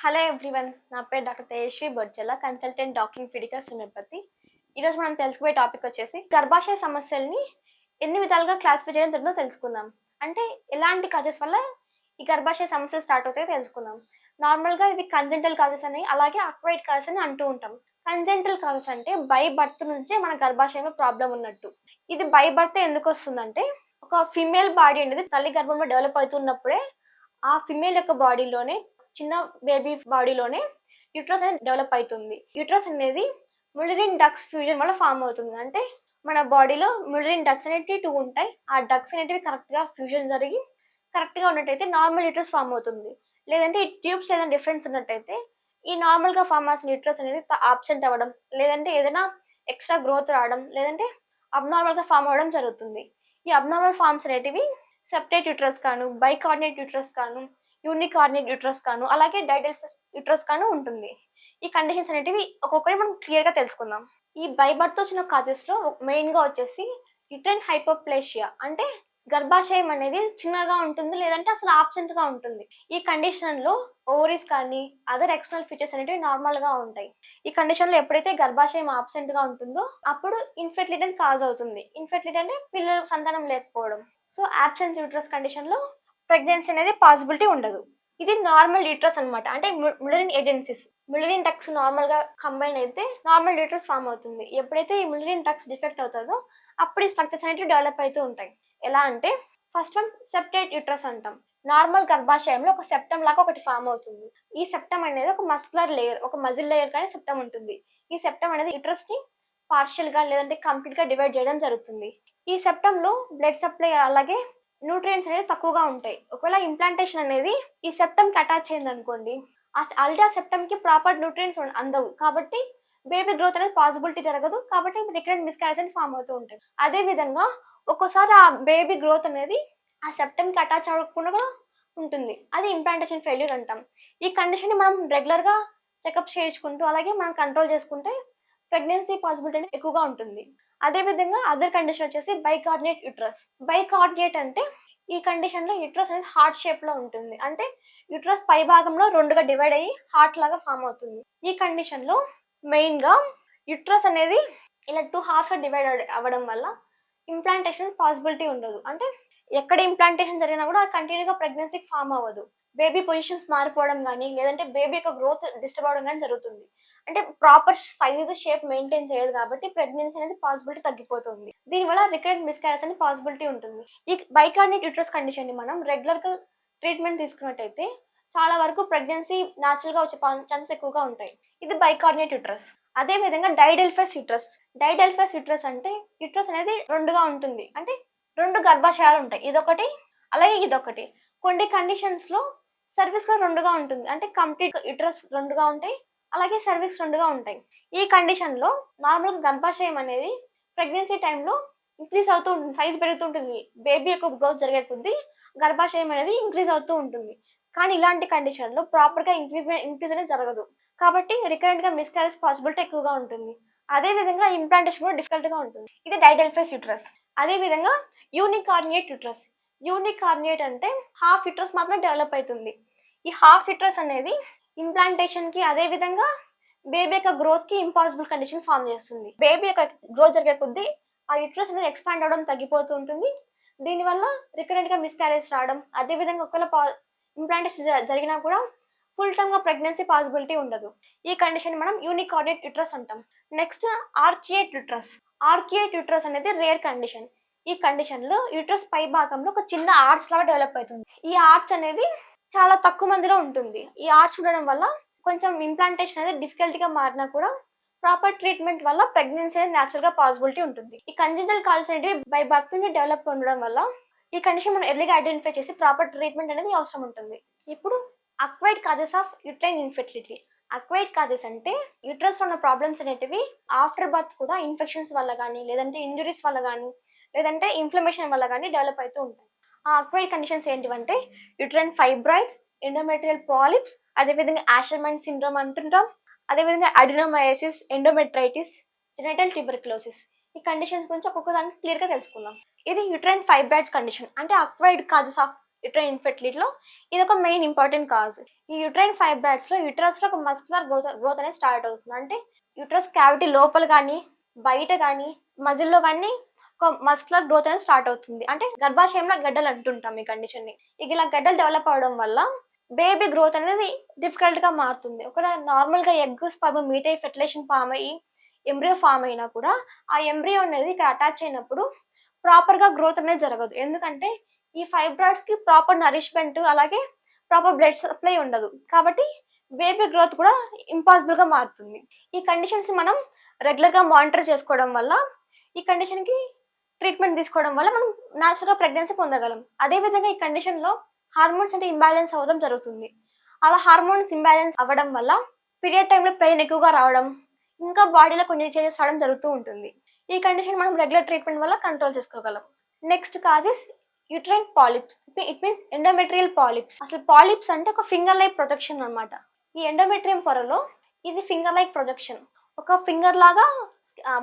Hello everyone నా పేరు doctor Tejaswi Bojjala consultant doctor ఫిడికల్ homeopathy ఈరోజు మనం తెలుసుకునే టాపిక్ వచ్చేసి గర్భాశయ సమస్యల్ని ఎన్ని విధాలుగా క్లాసిఫై చేయడం జరుగుతుందో తెలుసుకుందాం. అంటే ఎలాంటి కాజెస్ వల్ల ఈ గర్భాశయ సమస్యలు స్టార్ట్ అవుతాయో తెలుసుకుందాం. నార్మల్గా ఇవి కన్జెంటల్ కాజెస్ అని అలాగే అక్వైడ్ కాజెస్ అని అంటూ ఉంటాం. కన్జెంటల్ కాజెస్ అంటే బై బర్త్ నుంచే మన గర్భాశయంలో ప్రాబ్లం ఉన్నట్టు. ఇది బై బర్త్ ఎందుకు వస్తుందంటే ఒక ఫిమేల్ బాడీ అనేది తల్లి గర్భంలో డెవలప్ అవుతున్నప్పుడే ఆ ఫిమేల్ యొక్క బాడీలోనే చిన్న బేబీ బాడీలోనే యూట్రస్ అనేది డెవలప్ అవుతుంది యూట్రస్ అనేది ములిరిన్ డక్స్ ఫ్యూజన్ వల్ల ఫామ్ అవుతుంది. అంటే మన బాడీలో ములిరిన్ డక్స్ అనేటివి టూ ఉంటాయి. ఆ డక్స్ అనేటివి కరెక్ట్గా ఫ్యూజన్ జరిగి కరెక్ట్గా ఉన్నట్టయితే నార్మల్ యూట్రస్ ఫామ్ అవుతుంది. లేదంటే ఈ ట్యూబ్స్ ఏదైనా డిఫరెన్స్ ఉన్నట్టయితే ఈ నార్మల్గా ఫామ్ అవుతున్న యూట్రస్ అనేది ఆబ్సెంట్ అవ్వడం లేదంటే ఏదైనా ఎక్స్ట్రా గ్రోత్ రావడం లేదంటే అబ్నార్మల్గా ఫామ్ అవ్వడం జరుగుతుంది. ఈ అబ్నార్మల్ ఫార్మ్స్ అనేటివి సెప్టేట్ యూట్రస్ కాను బైకార్డినేట్ యూట్రస్ కాను యూనికార్నిక్ యూట్రస్ కాను అలాగే డైడల్ యూట్రస్ కాను ఉంటుంది. ఈ కండిషన్స్ అనేటివి ఒక్కొక్కటి మనం క్లియర్గా తెలుసుకుందాం. ఈ బైబర్త్ వచ్చిన కాజెస్లో మెయిన్గా వచ్చేసి యుట్రైన్ హైపోప్లేషియా అంటే గర్భాశయం అనేది చిన్నగా ఉంటుంది లేదంటే అసలు ఆబ్సెంట్గా ఉంటుంది. ఈ కండిషన్లో ఓవరీస్ కానీ అదర్ ఎక్స్టర్నల్ ఫీచర్స్ అనేవి నార్మల్గా ఉంటాయి. ఈ కండిషన్లో ఎప్పుడైతే గర్భాశయం ఆబ్సెంట్గా ఉంటుందో అప్పుడు ఇన్ఫెర్టిలిటీ కాజ్ అవుతుంది. ఇన్ఫెర్టిలిటీ అంటే పిల్లలకు సంతానం లేకపోవడం. సో ఆబ్సెన్స్ యూట్రస్ కండిషన్లో ప్రెగ్నెన్సీ అనేది పాసిబిలిటీ ఉండదు. ఇది నార్మల్ యూట్రస్ అన్నమాట. అంటే ములరిన్ ఏజెన్సీస్ మిలియన్ టక్స్ నార్మల్గా కంబైన్ అయితే నార్మల్ యూట్రస్ ఫామ్ అవుతుంది. ఎప్పుడైతే ఈ మిలియన్ టక్స్ డిఫెక్ట్ అవుతుందో అప్పుడు ఈ స్ట్రక్చర్స్ అనేవి డెవలప్ అవుతూ ఉంటాయి. ఎలా అంటే ఫస్ట్ వన్ సెప్టేట్ యూట్రస్ అంటాం. నార్మల్ గర్భాశయంలో ఒక సెప్టమ్ లాగా ఒకటి ఫామ్ అవుతుంది. ఈ సెప్టమ్ అనేది ఒక మస్కులర్ లేయర్ ఒక మజిల్ లేయర్ కానీ సెప్టమ్ ఉంటుంది. ఈ సెప్టమ్ అనేది యూట్రస్ని పార్షియల్గా లేదంటే కంప్లీట్గా డివైడ్ చేయడం జరుగుతుంది. ఈ సెప్టమ్లో బ్లడ్ సప్లై అలాగే న్యూట్రియంట్స్ అనేది తక్కువగా ఉంటాయి. ఒకవేళ ఇంప్లాంటేషన్ అనేది ఈ సెప్టమ్కి అటాచ్ అయింది అనుకోండి ఆల్రెడీ ఆ సెప్టమ్కి ప్రాపర్ న్యూట్రియంట్స్ అందవు. కాబట్టి బేబీ గ్రోత్ అనేది పాసిబిలిటీ జరగదు. కాబట్టి రికరెంట్ మిస్కారేజ్ అని ఫామ్ అవుతూ ఉంటాయి అదే విధంగా ఒక్కోసారి ఆ బేబీ గ్రోత్ అనేది ఆ సెప్టమ్కి అటాచ్ అవ్వకుండా కూడా ఉంటుంది. అది ఇంప్లాంటేషన్ ఫెయిల్యూర్ అంటాం. ఈ కండిషన్ని మనం రెగ్యులర్గా చెకప్ చేయించుకుంటూ అలాగే మనం కంట్రోల్ చేసుకుంటే ప్రెగ్నెన్సీ పాసిబిలిటీ అనేది ఎక్కువగా ఉంటుంది. అదే విధంగా అదర్ కండిషన్ వచ్చేసి బైకార్డినేట్ యుట్రస్ బైకార్డినేట్ అంటే ఈ కండిషన్లో యుట్రస్ అనేది హార్ట్ షేప్లో ఉంటుంది. అంటే యుట్రస్ పై భాగంలో రెండుగా డివైడ్ అయ్యి హార్ట్ లాగా ఫామ్ అవుతుంది. ఈ కండిషన్లో మెయిన్గా యుట్రస్ అనేది ఇలా టూ హార్ట్స్ డివైడ్ అవ్వడం వల్ల ఇంప్లాంటేషన్ పాసిబిలిటీ ఉండదు. అంటే ఎక్కడ ఇంప్లాంటేషన్ జరిగినా కూడా కంటిన్యూగా ప్రెగ్నెన్సీకి ఫామ్ అవ్వదు. బేబీ పొజిషన్స్ మారిపోవడం కానీ లేదంటే బేబీ యొక్క గ్రోత్ డిస్టర్బ్ అవడం కానీ జరుగుతుంది. అంటే ప్రాపర్ సైజ్ షేప్ మెయింటైన్ చేయదు కాబట్టి ప్రెగ్నెన్సీ అనేది పాసిబిలిటీ తగ్గిపోతుంది. దీనివల్ల రికరెంట్ మిస్కారేజ్ అనేది పాసిబిలిటీ ఉంటుంది. ఈ బైకార్నిక్ యూట్రస్ కండిషన్ని మనం రెగ్యులర్గా ట్రీట్మెంట్ తీసుకున్నట్టయితే చాలా వరకు ప్రెగ్నెన్సీ న్యాచురల్గా వచ్చే ఛాన్సెస్ ఎక్కువగా ఉంటాయి. ఇది బైకార్నియట్ యూట్రస్ అదే విధంగా డైడెల్ఫస్ యూట్రస్ డైడెల్ఫస్ యూట్రస్ అంటే యూట్రస్ అనేది రెండుగా ఉంటుంది. అంటే రెండు గర్భాశయాలు ఉంటాయి. ఇదొకటి అలాగే ఇదొకటి. కొన్ని కండిషన్స్లో సర్వీస్ కూడా రెండుగా ఉంటుంది. అంటే కంప్లీట్ యూట్రస్ రెండుగా ఉంటాయి. అలాగే సర్వీస్ రెండుగా ఉంటాయి. ఈ కండిషన్లో నార్మల్ గర్భాశయం అనేది ప్రెగ్నెన్సీ టైంలో ఇంక్రీజ్ అవుతూ ఉంటుంది సైజ్ పెరుగుతుంటుంది బేబీ యొక్క గ్రోత్ జరిగే కొద్దీ గర్భాశయం అనేది ఇంక్రీజ్ అవుతూ ఉంటుంది. కానీ ఇలాంటి కండిషన్లో ప్రాపర్గా ఇంక్రీజ్ ఇంక్రీజ్ అనేది జరగదు. కాబట్టి రికరెంట్గా మిస్క్యారేజ్ పాసిబిలిటీ ఎక్కువగా ఉంటుంది. అదే విధంగా ఇంప్లాంటేషన్ కూడా డిఫికల్ట్గా ఉంటుంది. ఇది డైడెల్ఫెస్ యూట్రస్ అదేవిధంగా యూనికార్నియేట్ యూట్రస్ యూనికార్నియేట్ అంటే హాఫ్ యూట్రస్ మాత్రమే డెవలప్ అవుతుంది. ఈ హాఫ్ యూట్రస్ అనేది ఇంప్లాంటేషన్కి అదే విధంగా బేబీ యొక్క గ్రోత్కి ఇంపాసిబుల్ కండిషన్ ఫామ్ చేస్తుంది. బేబీ యొక్క గ్రోత్ జరిగే కొద్దీ ఆ యూట్రస్ అనేది ఎక్స్పాండ్ అవడం తగ్గిపోతూ ఉంటుంది. దీనివల్ల రికరెంట్గా మిస్క్యారేజ్ రావడం అదే విధంగా పా ఇంప్లాంటేషన్ జరిగినా కూడా ఫుల్ టైమ్గా ప్రెగ్నెన్సీ పాసిబిలిటీ ఉండదు. ఈ కండిషన్ మనం యూనికార్డేట్ యుట్రస్ అంటాం. Next arcuate uterus arcuate uterus అనేది రేర్ కండిషన్ ఈ కండిషన్లో యుట్రస్ పై భాగంలో ఒక చిన్న ఆర్ట్స్ లాగా డెవలప్ అవుతుంది. ఈ ఆర్ట్స్ అనేది చాలా తక్కువ మందిలో ఉంటుంది. ఈ ఆర్చ్ ఉండడం వల్ల కొంచెం ఇంప్లాంటేషన్ అనేది డిఫికల్ట్గా మారినా కూడా ప్రాపర్ ట్రీట్మెంట్ వల్ల ప్రెగ్నెన్సీ అనేది న్యాచురల్గా పాసిబిలిటీ ఉంటుంది. ఈ కంజెంటల్ కాల్స్ అనేవి బై బర్త్ నుండి డెవలప్ ఉండడం వల్ల ఈ కండిషన్ మనం ఎర్లీగా ఐడెంటిఫై చేసి ప్రాపర్ ట్రీట్మెంట్ అనేది అవసరం ఉంటుంది. ఇప్పుడు acquired causes of uterine infertility acquired causes అంటే యూట్రస్ ఉన్న ప్రాబ్లమ్స్ అనేటివి ఆఫ్టర్ బర్త్ కూడా ఇన్ఫెక్షన్స్ వల్ల కానీ లేదంటే ఇంజురీస్ వల్ల కానీ లేదంటే ఇన్ఫ్లమేషన్ వల్ల కానీ డెవలప్ అవుతూ ఉంటాయి. ఆ అక్వైడ్ కండిషన్స్ ఏంటివంటే యుట్రైన్ ఫైబ్రాయిడ్స్ ఎండోమెట్రియల్ పాలిప్స్ అదేవిధంగా యాషర్మెంట్ సిండ్రోమ్ అంటుంటాం అదేవిధంగా అడినోమయోసిస్ ఎండోమెట్రైటిస్ జెనటల్ ట్యూబర్క్లోసిస్ ఈ కండిషన్స్ గురించి ఒక్కొక్క దాన్ని క్లియర్గా తెలుసుకుందాం. ఇది యుట్రైన్ ఫైబ్రాయిడ్స్ కండిషన్. అంటే అక్వైర్డ్ కాజెస్ ఆఫ్ యుట్రైన్ ఇన్ఫెర్టిలిటీలో ఇది ఒక మెయిన్ ఇంపార్టెంట్ కాజ్ ఈ యుట్రైన్ ఫైబ్రాయిడ్స్లో యుట్రస్లో ఒక మస్కులర్ గ్రోత్ గ్రోత్ అనేది స్టార్ట్ అవుతుంది. అంటే యుట్రస్ క్యావిటీ లోపల కానీ బయట కానీ మధ్యలో కానీ ఒక మస్కులర్ గ్రోత్ అనేది స్టార్ట్ అవుతుంది. అంటే గర్భాశయంలో గడ్డలు అంటుంటాం ఈ కండిషన్ని. ఇక ఇలా గడ్డలు డెవలప్ అవడం వల్ల బేబీ గ్రోత్ అనేది డిఫికల్ట్గా మారుతుంది. ఒక నార్మల్గా ఎగ్ స్పర్మ్ మీట్ అయ్యి ఫెర్టిలేషన్ ఫామ్ అయ్యి ఎంబ్రియో ఫామ్ అయినా కూడా ఆ ఎంబ్రియో అనేది ఇక్కడ అటాచ్ అయినప్పుడు ప్రాపర్గా గ్రోత్ అనేది జరగదు. ఎందుకంటే ఈ ఫైబ్రాయిడ్స్కి ప్రాపర్ నరిష్మెంట్ అలాగే ప్రాపర్ బ్లడ్ సప్లై ఉండదు. కాబట్టి బేబీ గ్రోత్ కూడా ఇంపాసిబుల్గా మారుతుంది. ఈ కండిషన్స్ మనం రెగ్యులర్గా మానిటర్ చేసుకోవడం వల్ల ఈ కండిషన్కి ట్రీట్మెంట్ తీసుకోవడం వల్ల మనం న్యాచురల్గా ప్రెగ్నెన్సీ పొందగలం. అదే విధంగా ఈ కండిషన్లో హార్మోన్స్ అంటే ఇంబ్యాలెన్స్ అవ్వడం జరుగుతుంది. అలా హార్మోన్స్ ఇంబ్యాలెన్స్ అవ్వడం వల్ల పీరియడ్ టైంలో పెయిన్ ఎక్కువగా రావడం ఇంకా బాడీలో కొన్ని చేంజెస్ రావడం జరుగుతూ ఉంటుంది. ఈ కండిషన్ మనం రెగ్యులర్ ట్రీట్మెంట్ వల్ల కంట్రోల్ చేసుకోగలం. Next causes uterine polyps it means endometrial polyps అసలు పాలిప్స్ అంటే ఒక ఫింగర్ లైక్ ప్రొజెక్షన్ అన్నమాట. ఈ ఎండోమెట్రియం పొరలో ఇది ఫింగర్ లైక్ ప్రొజెక్షన్ ఒక ఫింగర్ లాగా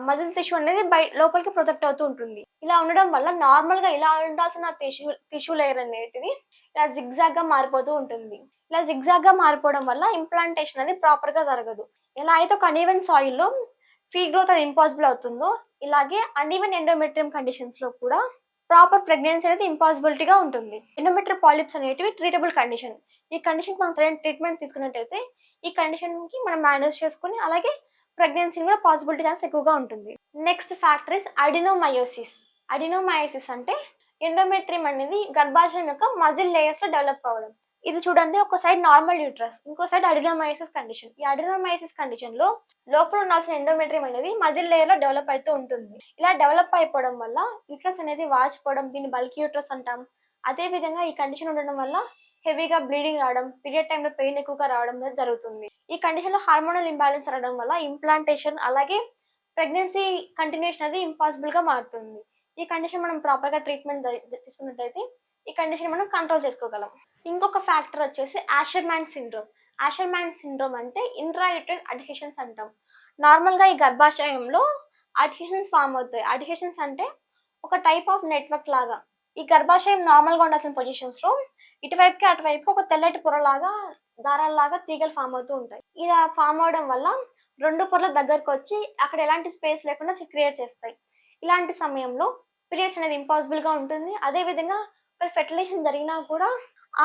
మజిల్ టిష్యూ అనేది బయ లోపలికి ప్రొజెక్ట్ అవుతూ ఉంటుంది. ఇలా ఉండడం వల్ల నార్మల్గా ఇలా ఉండాల్సిన టిష్యూ టిష్యూ లేయర్ అనేది ఇలా జిగ్జాగ్గా మారిపోతూ ఉంటుంది. ఇలా జిగ్జాగ్గా మారిపోవడం వల్ల ఇంప్లాంటేషన్ అనేది ప్రాపర్గా జరగదు. ఎలా అయితే ఒక అన్ఈవెన్ సాయిల్లో సీ గ్రోత్ అది ఇంపాసిబుల్ అవుతుందో ఇలాగే అన్ఈవెన్ ఎండోమెట్రియం కండిషన్స్లో కూడా ప్రాపర్ ప్రెగ్నెన్సీ అనేది ఇంపాసిబిలిటీగా ఉంటుంది. ఎండోమెట్రిక్ పాలిప్స్ అనేటివి ట్రీటబుల్ కండిషన్ ఈ కండిషన్ మనం సరైన ట్రీట్మెంట్ తీసుకున్నట్టయితే ఈ కండిషన్కి మనం మేనేజ్ చేసుకుని అలాగే ప్రెగ్నెన్సీ కూడా పాసిబిలిటీ ఛాన్స్ ఎక్కువగా ఉంటుంది. Next factor is adenomyosis adenomyosis అంటే ఎండోమెట్రియం అనేది గర్భాశయం యొక్క మజిల్ లేయర్స్లో డెవలప్ అవ్వడం. ఇది చూడండి ఒక సైడ్ నార్మల్ యూట్రస్ ఇంకో సైడ్ అడినోమయోసిస్ కండిషన్ ఈ అడినోమయోసిస్ కండిషన్లో లోపల ఉండాల్సిన ఎండోమెట్రియం అనేది మజిల్ లేయర్లో డెవలప్ అవుతూ ఉంటుంది. ఇలా డెవలప్ అయిపోవడం వల్ల యూట్రస్ అనేది వాచిపోవడం దీన్ని బల్క్ యూట్రస్ అంటాం. అదే విధంగా ఈ కండిషన్ ఉండడం వల్ల హెవీగా బ్లీడింగ్ రావడం పీరియడ్ టైంలో పెయిన్ ఎక్కువగా రావడం అనేది జరుగుతుంది. ఈ కండిషన్లో హార్మోనల్ ఇంబ్యాలెన్స్ రావడం వల్ల ఇంప్లాంటేషన్ అలాగే ప్రెగ్నెన్సీ కంటిన్యూషన్ అనేది ఇంపాసిబుల్గా మారుతుంది. ఈ కండిషన్ మనం ప్రాపర్గా ట్రీట్మెంట్ తీసుకున్నట్టయితే ఈ కండిషన్ మనం కంట్రోల్ చేసుకోగలం. ఇంకొక ఫ్యాక్టర్ వచ్చేసి ఆషర్మ్యాన్ సిండ్రోమ్ ఆషర్మ్యాన్ సిండ్రోమ్ అంటే ఇంట్రాయూట్రైన్ అడికేషన్స్ అంటాం. నార్మల్గా ఈ గర్భాశయంలో అడికేషన్స్ ఫామ్ అవుతాయి. అడికేషన్స్ అంటే ఒక టైప్ ఆఫ్ నెట్వర్క్ లాగా. ఈ గర్భాశయం నార్మల్గా ఉండాల్సిన పొజిషన్స్లో ఇటువైపుకి అటువైపు ఒక తెల్లటి పొరలాగా దారాల్లాగా తీగలు ఫామ్ అవుతూ ఉంటాయి. ఇలా ఫామ్ అవడం వల్ల రెండు పొరల దగ్గరకు వచ్చి అక్కడ ఎలాంటి స్పేస్ లేకుండా క్రియేట్ చేస్తాయి. ఇలాంటి సమయంలో పీరియడ్స్ అనేది ఇంపాసిబుల్గా ఉంటుంది. అదే విధంగా ఫెర్టిలైజేషన్ జరిగినా కూడా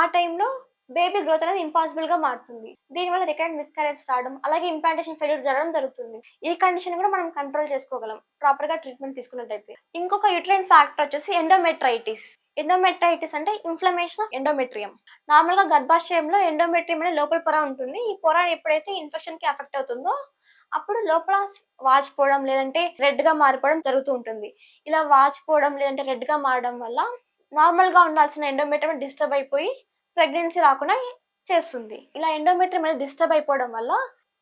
ఆ టైంలో బేబీ గ్రోత్ అనేది ఇంపాసిబుల్గా మారుతుంది. దీనివల్ల రికరెంట్ మిస్కారేజ్ రావడం అలాగే ఇంప్లాంటేషన్ ఫెయిల్యూర్ జరగడం జరుగుతుంది. ఈ కండిషన్ కూడా మనం కంట్రోల్ చేసుకోగలం ప్రాపర్గా ట్రీట్మెంట్ తీసుకున్నట్టయితే. ఇంకొక యూట్రైన్ ఫ్యాక్టర్ వచ్చేసి ఎండోమెట్రైటిస్ ఎండోమెట్రైటిస్ అంటే ఇన్ఫ్లమేషన్ ఆఫ్ ఎండోమెట్రియం నార్మల్గా గర్భాశయంలో ఎండోమెట్రియం అనే లోపల పొర ఉంటుంది. ఈ పొర ఎప్పుడైతే ఇన్ఫెక్షన్కి ఎఫెక్ట్ అవుతుందో అప్పుడు లోపల వాచిపోవడం లేదంటే రెడ్గా మారిపోవడం జరుగుతూ ఉంటుంది. ఇలా వాచిపోవడం లేదంటే రెడ్గా మారడం వల్ల నార్మల్గా ఉండాల్సిన ఎండోమెట్రియం డిస్టర్బ్ అయిపోయి ప్రెగ్నెన్సీ రాకుండా చేస్తుంది. ఇలా ఎండోమెట్రియం అనేది డిస్టర్బ్ అయిపోవడం వల్ల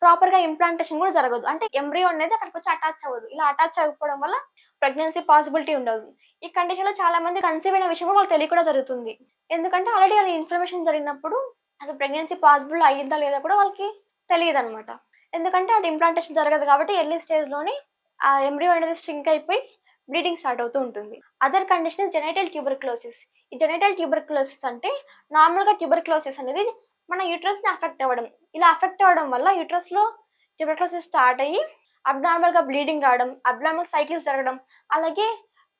ప్రాపర్గా ఇంప్లాంటేషన్ కూడా జరగదు. అంటే ఎంబ్రియో అనేది అక్కడికి వచ్చి అటాచ్ అవ్వదు. ఇలా అటాచ్ అవ్వకపోవడం వల్ల ప్రెగ్నెన్సీ పాసిబిలిటీ ఉండదు. ఈ కండిషన్లో చాలా మంది కన్సీవ్ అయిన విషయం వాళ్ళు వాళ్ళకి తెలియకుండా జరుగుతుంది. ఎందుకంటే ఆల్రెడీ అది ఇన్ఫర్మేషన్ జరిగినప్పుడు అసలు ప్రెగ్నెన్సీ పాసిబుల్ అయ్యిందా లేదా కూడా వాళ్ళకి తెలియదు అనమాట ఎందుకంటే అది ఇంప్లాంటేషన్ జరగదు కాబట్టి ఎర్లీ స్టేజ్లోనే ఆ ఎంబ్రియో అనేది స్ట్రింక్ అయిపోయి బ్లీడింగ్ స్టార్ట్ అవుతూ ఉంటుంది. అదర్ కండిషన్ జెనైటల్ ట్యూబర్క్లోసిస్ ఈ జెనైటల్ ట్యూబర్క్లోసిస్ అంటే నార్మల్గా ట్యూబర్క్లోసిస్ అనేది మన యూట్రస్ని అఫెక్ట్ అవ్వడం. ఇలా అఫెక్ట్ అవ్వడం వల్ల యూట్రస్లో ట్యూబర్క్లోసిస్ స్టార్ట్ అయ్యి అబ్నార్మల్గా బ్లీడింగ్ రావడం అబ్నార్మల్ సైకిల్స్ జరగడం అలాగే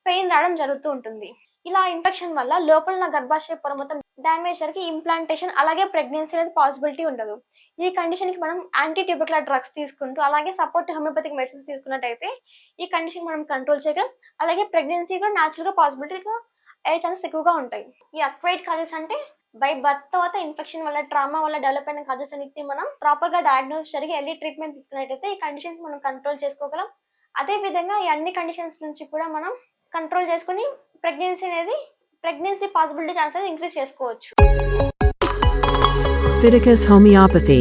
పెయిన్ రావడం జరుగుతూ ఉంటుంది. ఇలా ఇన్ఫెక్షన్ వల్ల లోపల ఉన్న గర్భాశయ పొర మొత్తం డ్యామేజ్ జరిగి ఇంప్లాంటేషన్ అలాగే ప్రెగ్నెన్సీ అనేది పాసిబిలిటీ ఉండదు. ఈ కండిషన్కి మనం యాంటీ ట్యూబర్కులర్ డ్రగ్స్ తీసుకుంటూ అలాగే సపోర్ట్ హోమియోపతిక్ మెడిసిన్స్ తీసుకున్నట్టయితే ఈ కండిషన్ మనం కంట్రోల్ చేయగలం. అలాగే ప్రెగ్నెన్సీ కూడా న్యాచురల్గా పాసిబిలిటీగా అయ్యే ఛాన్సెస్ ఎక్కువగా ఉంటాయి. ఈ అక్వైడ్ కాజెస్ అంటే బై బర్త్ తర్వాత ఇన్ఫెక్షన్ వల్ల ట్రామా వల్ల డెవలప్ అయిన కాజెస్ అన్నిటిని మనం ప్రాపర్గా డయాగ్నోస్ జరిగి ఎర్లీ ట్రీట్మెంట్ తీసుకున్నట్టయితే ఈ కండిషన్స్ మనం కంట్రోల్ చేసుకోగలం. అదే విధంగా ఈ అన్ని కండిషన్స్ నుంచి కూడా మనం కంట్రోల్ చేసుకుని ప్రెగ్నెన్సీ అనేది ప్రెగ్నెన్సీ పాసిబిలిటీ ఛాన్సెస్ ఇంక్రీజ్ చేసుకోవచ్చు. Fiticus homeopathy